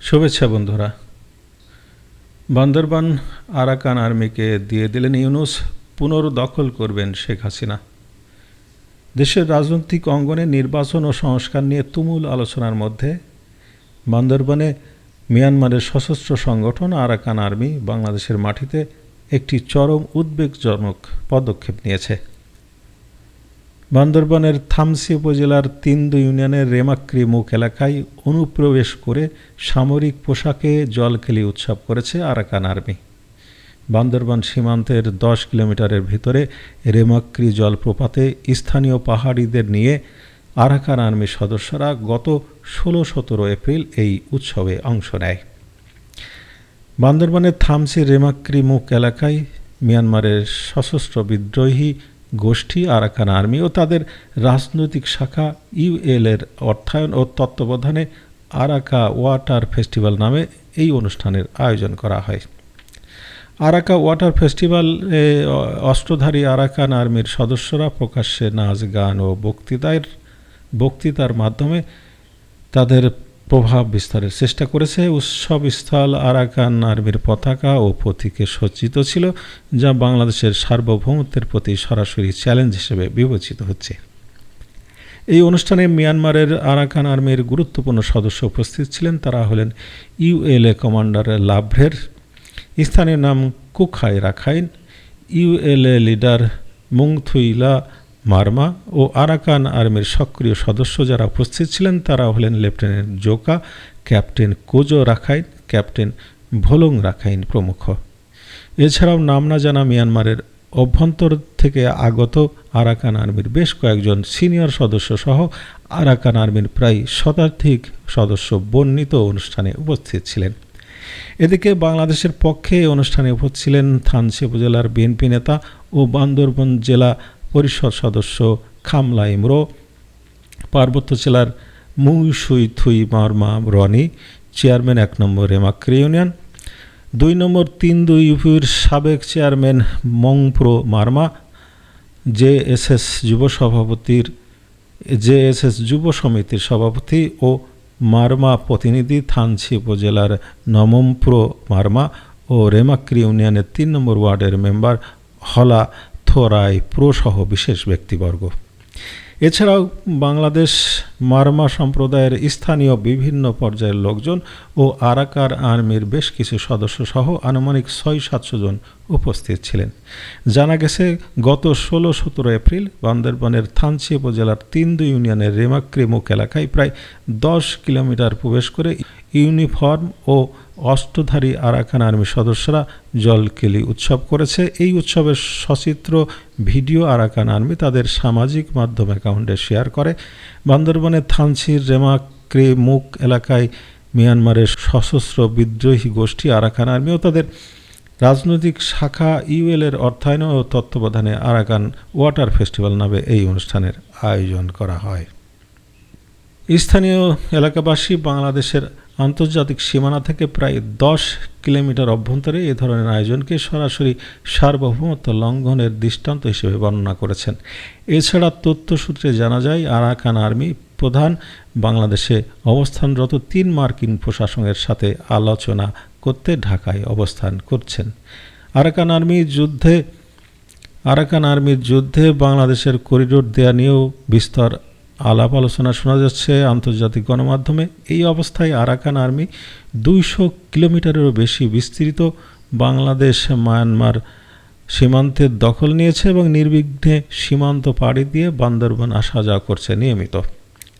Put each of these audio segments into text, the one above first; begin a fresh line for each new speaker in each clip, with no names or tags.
শুভেচ্ছা বন্ধুরা। বান্দরবান আরাকান আর্মিকে দিয়ে দিলেন ইউনুস, পুনর্দখল করবেন শেখ হাসিনা। দেশের রাজনৈতিক অঙ্গনে নির্বাচন ও সংস্কার নিয়ে তুমুল আলোচনার মধ্যে বান্দরবানে মিয়ানমারের সশস্ত্র সংগঠন আরাকান আর্মি বাংলাদেশের মাটিতে একটি চরম উদ্বেগজনক পদক্ষেপ নিয়েছে। বান্দরবানের থামসি উপজেলার তিন্দু ইউনিয়নের রেমাক্রি মুখ এলাকায় অনুপ্রবেশ করে সামরিক পোশাকে জলখেলি উৎসব করেছে আরাকান আর্মি। বান্দরবান সীমান্তের দশ কিলোমিটারের ভিতরে রেমাক্রি জলপ্রপাতে স্থানীয় পাহাড়িদের নিয়ে আরাকান আর্মির সদস্যরা গত ষোলো সতেরো এপ্রিল এই উৎসবে অংশ নেয়। বান্দরবানের থামসি রেমাক্রি মুখ এলাকায় মিয়ানমারের সশস্ত্র বিদ্রোহী গোষ্ঠী, আরাকান আর্মি ও তাদের রাজনৈতিক শাখা ইউএল এর অর্থায়ন ও তত্ত্বাবধানে আরাকা ওয়াটার ফেস্টিভ্যাল নামে এই অনুষ্ঠানের আয়োজন করা হয়। আরাকা ওয়াটার ফেস্টিভ্যাল অস্ত্রধারী আরাকান আর্মির সদস্যরা প্রকাশ্যে নাচ, গান ও বক্তৃতার বক্তৃতার মাধ্যমে তাদের প্রভাব বিস্তারের চেষ্টা করেছে। উৎসবস্থল আরাকান আর্মির পতাকা ও প্রতীকে সজ্জিত ছিল, যা বাংলাদেশের সার্বভৌমত্বের প্রতি সরাসরি চ্যালেঞ্জ হিসেবে বিবেচিত হচ্ছে। এই অনুষ্ঠানে মিয়ানমারের আরাকান আর্মির গুরুত্বপূর্ণ সদস্য উপস্থিত ছিলেন। তারা হলেন ইউএলএ কমান্ডার লাভ্রের, স্থানীয় নাম Kukhai Rakhine ULA leader মুংথুইলা Marma ও আরাকান আর্মির সক্রিয় সদস্য যারা উপস্থিত ছিলেন তারা হলেন lieutenant Joka, captain Kojo Rakhine, captain Volong Rakhine প্রমুখ। এছাড়াও নাম না জানা মিয়ানমারের অভ্যন্তর থেকে আগত আরাকান আর্মির বেশ কয়েকজন সিনিয়র সদস্য সহ আরাকান আর্মির প্রায় শতাধিক সদস্য বর্ণিত অনুষ্ঠানে উপস্থিত ছিলেন। এদিকে বাংলাদেশের পক্ষে অনুষ্ঠানে উপস্থিত ছিলেন থানসি উপজেলার বিএনপি নেতা ও বান্দরবন জেলা পরিষদ সদস্য খামলা ইমরো, পার্বত্য জেলার মুইসুই থুই মারমা রনি, চেয়ারম্যান এক নম্বর রেমাক্রি ইউনিয়ন, দুই নম্বর তিন দুই ইউপির সাবেক চেয়ারম্যান মংপ্রো মার্মা, জেএসএস যুব সভাপতির, জেএসএস যুব সমিতির সভাপতি ও মারমা প্রতিনিধি থানছি উপজেলার নমমপ্রো মারমা ও রেমাক্রি ইউনিয়নের তিন নম্বর ওয়ার্ডের মেম্বার হলা থোরাই প্রসহ বিশেষ ব্যক্তিবর্গ। এছাড়াও বাংলাদেশ মারমা সম্প্রদায়ের স্থানীয় বিভিন্ন পর্যায়ের লোকজন ও আরাকার আর্মির বেশ কিছু সদস্য সহ আনুমানিক ছয় সাতশো জন উপস্থিত ছিলেন। জানা গেছে, গত ষোলো সতেরো এপ্রিল বান্দরবানের থানচি উপজেলার তিন তিন্দু ইউনিয়নের রেমাক্রি মুখ এলাকায় প্রায় দশ কিলোমিটার প্রবেশ করে ইউনিফর্ম ও অষ্টধারী আরাকান আর্মি সদস্যরা জলকেলি উৎসব করেছে। এই উৎসবের সচিত্র ভিডিও আরাকান আর্মি তাদের সামাজিক মাধ্যম অ্যাকাউন্টে শেয়ার করে। বান্দরবনের থানসির রেমাক্রি মুখ এলাকায় মিয়ানমারের সশস্ত্র বিদ্রোহী গোষ্ঠী আরাকান আর্মি ও তাদের রাজনৈতিক শাখা ইউএলের অর্থায়ন ও তত্ত্বাবধানে আরাকান ওয়াটার ফেস্টিভ্যাল নামে এই অনুষ্ঠানের আয়োজন করা হয়। স্থানীয় এলাকাবাসী বাংলাদেশের আন্তর্জাতিক সীমানা থেকে প্রায় দশ কিলোমিটার অভ্যন্তরে এ ধরনের আয়োজনকে সরাসরি সার্বভৌমত্ব লঙ্ঘনের দৃষ্টান্ত হিসেবে বর্ণনা করেছেন। এছাড়া তথ্যসূত্রে জানা যায়, আরাকান আর্মি প্রধান বাংলাদেশে অবস্থানরত তিন মার্কিন প্রশাসনের সাথে আলোচনা করতে ঢাকায় অবস্থান করছেন। আরাকান আর্মি যুদ্ধে, আরাকান আর্মির যুদ্ধে বাংলাদেশের করিডোর দেয়া নিয়েও বিস্তর আলাপ আলোচনা শোনা যাচ্ছে আন্তর্জাতিক গণমাধ্যমে। এই অবস্থায় আরাকান আর্মি দুইশো কিলোমিটারেরও বেশি বিস্তৃত বাংলাদেশ, মায়ানমার সীমান্তের দখল নিয়েছে এবং নির্বিঘ্নে সীমান্ত পাড়ি দিয়ে বান্দরবান আসা যাওয়া করছে নিয়মিত।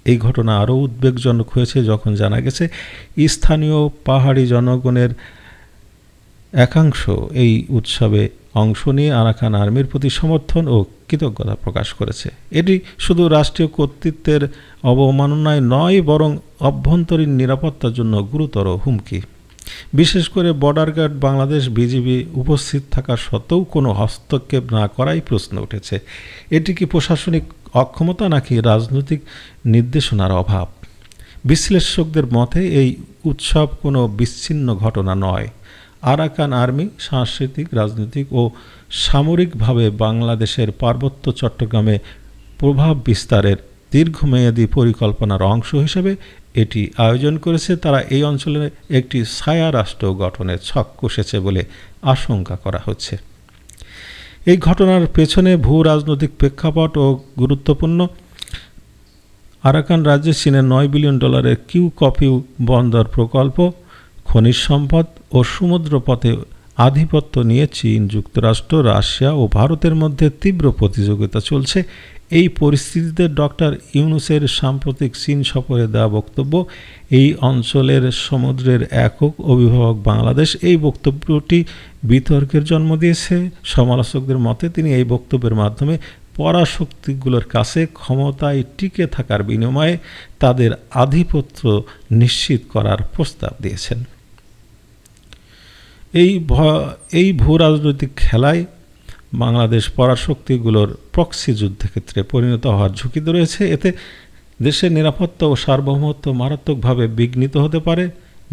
এই ঘটনা আরও উদ্বেগজনক হয়েছে যখন জানা গেছে, স্থানীয় পাহাড়ি জনগণের একাংশ এই উৎসবে অংশ নিয়ে আরাকান আর্মির প্রতি সমর্থন ও কৃতজ্ঞতা প্রকাশ করেছে। এটি শুধু রাষ্ট্রীয় কর্তৃত্বের অবমাননায় নয়, বরং অভ্যন্তরীণ নিরাপত্তার জন্য গুরুতর হুমকি। বিশেষ করে বর্ডার গার্ড বাংলাদেশ বিজিবি উপস্থিত থাকা সত্ত্বেও কোনো হস্তক্ষেপ না করাই প্রশ্ন উঠেছে। এটি কি প্রশাসনিক অক্ষমতা নাকি রাজনৈতিক নির্দেশনার অভাব? বিশ্লেষকদের মতে, এই উৎসব কোনো বিচ্ছিন্ন ঘটনা নয়। আরাকান আর্মি, সাংস্কৃতিক, রাজনৈতিক ও সামরিকভাবে বাংলাদেশের পার্বত্য চট্টগ্রামে প্রভাব বিস্তারের দীর্ঘমেয়াদী পরিকল্পনার অংশ হিসেবে এটি আয়োজন করেছে। তারা এই অঞ্চলে একটি ছায়া রাষ্ট্র গঠনের ছক কষেছে বলে আশঙ্কা করা হচ্ছে। এই ঘটনার পেছনে ভূ রাজনৈতিক প্রেক্ষাপট ও গুরুত্বপূর্ণ। আরাকান রাজ্যে চীনের নয় বিলিয়ন ডলারের কিউ কপিউ বন্দর প্রকল্প খনিজ সম্পদ ও সমুদ্রপথে আধিপত্য নিয়ে চীন, যুক্তরাষ্ট্র, রাশিয়া ও ভারতের মধ্যে তীব্র প্রতিযোগিতা চলছে। এই পরিস্থিতিতে ডক্টর ইউনুসের সাম্প্রতিক চীন সফরে দেওয়া বক্তব্য, এই অঞ্চলের সমুদ্রের একক অভিভাবক বাংলাদেশ এই বক্তব্যটি বিতর্কের জন্ম দিয়েছে। সমালোচকদের মতে তিনি এই বক্তব্যের মাধ্যমে পরাশক্তিগুলোর কাছে ক্ষমতায় টিকে থাকার বিনিময়ে তাদের আধিপত্য নিশ্চিত করার প্রস্তাব দিয়েছেন। এই ভ, এই ভূ রাজনৈতিক খেলায় বাংলাদেশ পরাশক্তিগুলোর প্রক্সি যুদ্ধক্ষেত্রে পরিণত হওয়ার ঝুঁকিতে রয়েছে। এতে দেশের নিরাপত্তা ও সার্বভৌমত্ব মারাত্মকভাবে বিঘ্নিত হতে পারে,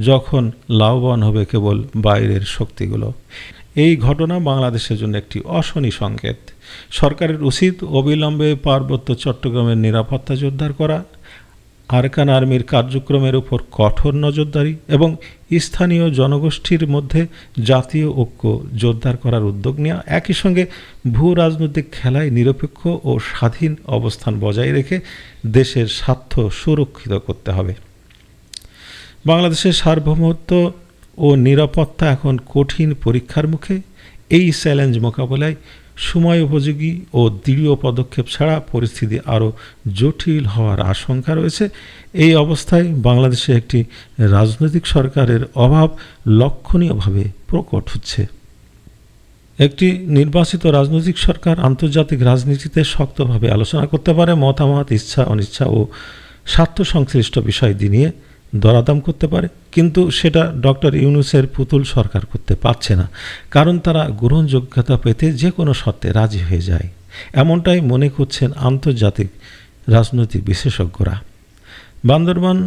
যখন লাভবান হবে কেবল বাইরের শক্তিগুলো। এই ঘটনা বাংলাদেশের জন্য একটি অশনি সংকেত। সরকারের উচিত অবিলম্বে পার্বত্য চট্টগ্রামের নিরাপত্তা জোরদার করা, আরকান আর্মির কার্যক্রমের উপর কঠোর নজরদারি এবং স্থানীয় জনগোষ্ঠীর মধ্যে জাতীয় ঐক্য জোরদার করার উদ্যোগ নেওয়া, একই সঙ্গে ভূ রাজনৈতিক খেলায় নিরপেক্ষ ও স্বাধীন অবস্থান বজায় রেখে দেশের স্বার্থ সুরক্ষিত করতে হবে। বাংলাদেশের সার্বভৌমত্ব ও নিরাপত্তা এখন কঠিন পরীক্ষার মুখে, এই চ্যালেঞ্জ মোকাবেলায় সময় উপযোগী ও দৃঢ় পদক্ষেপ ছাড়া পরিস্থিতি আরও জটিল হওয়ার আশঙ্কা রয়েছে। এই অবস্থায় বাংলাদেশে একটি রাজনৈতিক সরকারের অভাব লক্ষণীয়ভাবে প্রকট হচ্ছে। একটি নির্বাচিত রাজনৈতিক সরকার আন্তর্জাতিক রাজনীতিতে শক্তভাবে আলোচনা করতে পারে, মতামত, ইচ্ছা, অনিচ্ছা ও স্বার্থ সংশ্লিষ্ট বিষয়টি নিয়ে দরাদাম করতে পারে, কিন্তু সেটা ডক্টর ইউনুসের পুতুল সরকার করতে পারছে না, কারণ তারা গ্রহণযোগ্যতা পেতে যে কোনো শর্তে রাজি হয়ে যায়। এমনটাই মনে করছেন আন্তর্জাতিক রাজনৈতিক বিশেষজ্ঞরা। বান্দরবান,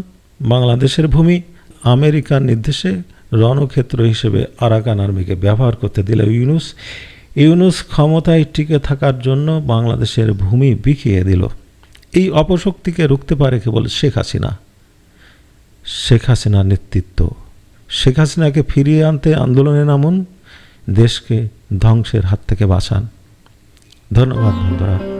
বাংলাদেশের ভূমি, আমেরিকার নির্দেশে রণক্ষেত্র হিসেবে আরাকান আর্মিকে ব্যবহার করতে দিল ইউনুস। ইউনুস ক্ষমতায় টিকে থাকার জন্য বাংলাদেশের ভূমি বিকিয়ে দিল। এই অপশক্তিকে রুখতে পারে কেবল শেখ হাসিনা। শেখ হাসিনার নেতৃত্ব। শেখ হাসিনাকে ফিরিয়ে আনতে আন্দোলনে নামুন, দেশকে ধ্বংসের হাত থেকে বাঁচান। ধন্যবাদ বন্ধুরা।